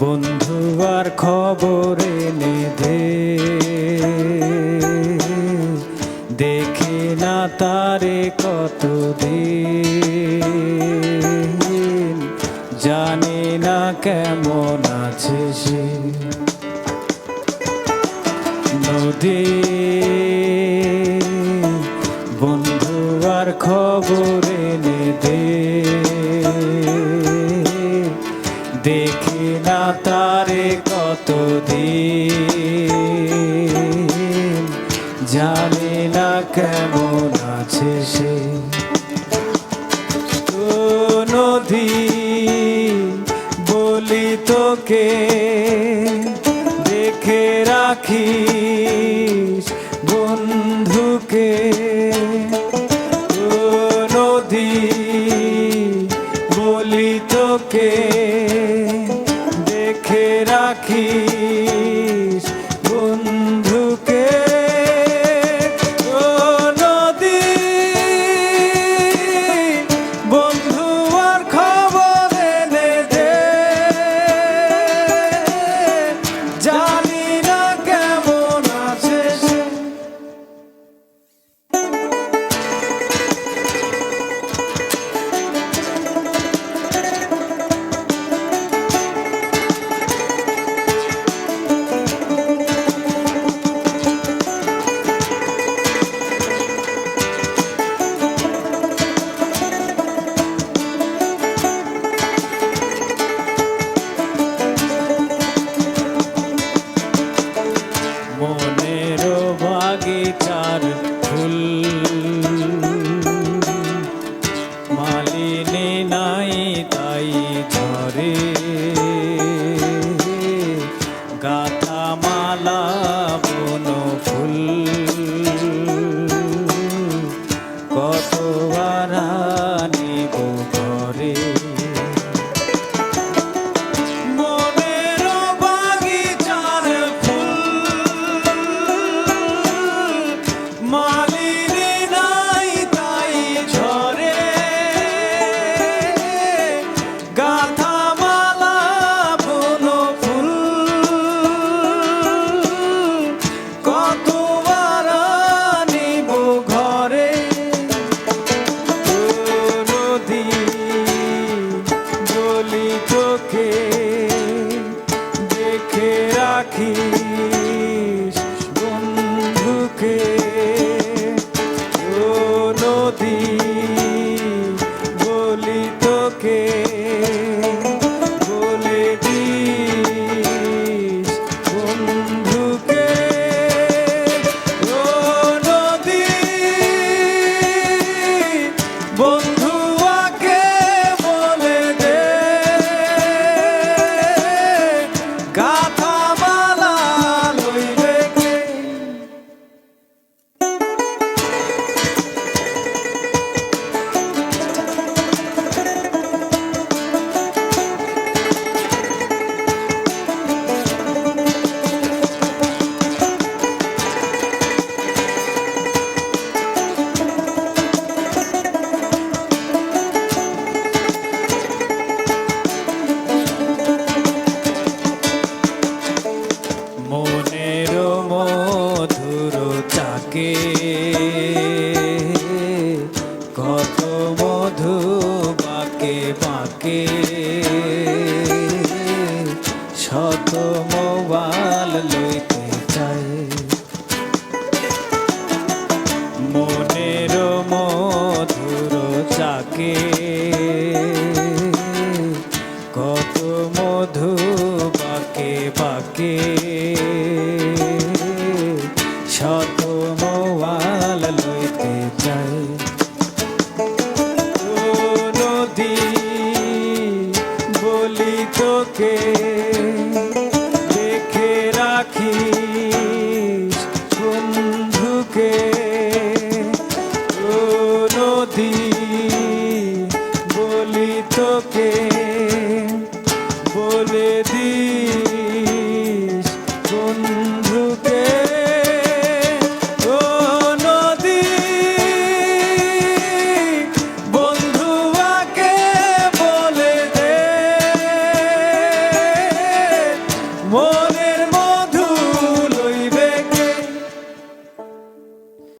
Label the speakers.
Speaker 1: বন্ধু, আর খবর এনে দে। দেখে না তারে কত দিন। জানি না কেমন আছে সে। নদী তারে কত দিন জানি না কেমন আছে সে। নদী বলি তোকে, দেখে রাখিস বন্ধুকে। নদী বলি তোকে দেখে মালিনী নাই তাই gata. চাকে কত মধু বাকে বাকে? শত লইতে ও নদী বলি তোকে দেখে বন্ধুকে।